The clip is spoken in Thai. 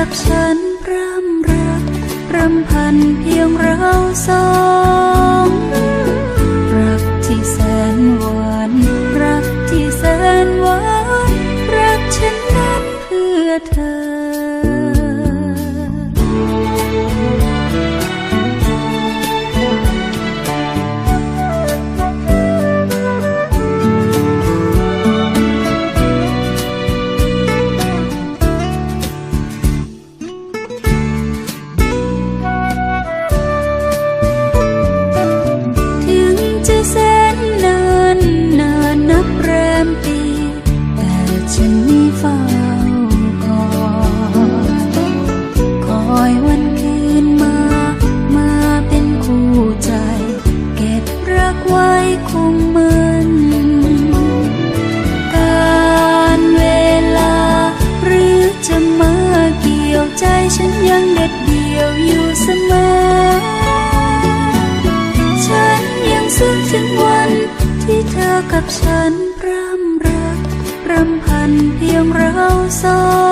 กับฉันร่ำรักรำพันเพียงเราสองรักที่แสนหวานรักที่แสนหวานรักฉันนั้นเพื่อเธอ จะมาเกี่ยวใจฉันยังเด็ดเดี่ยวอยู่เสมอ ฉันยังซึ้งถึงวันที่เธอกับฉันพร่ำรักรำพันเพียงเราสอง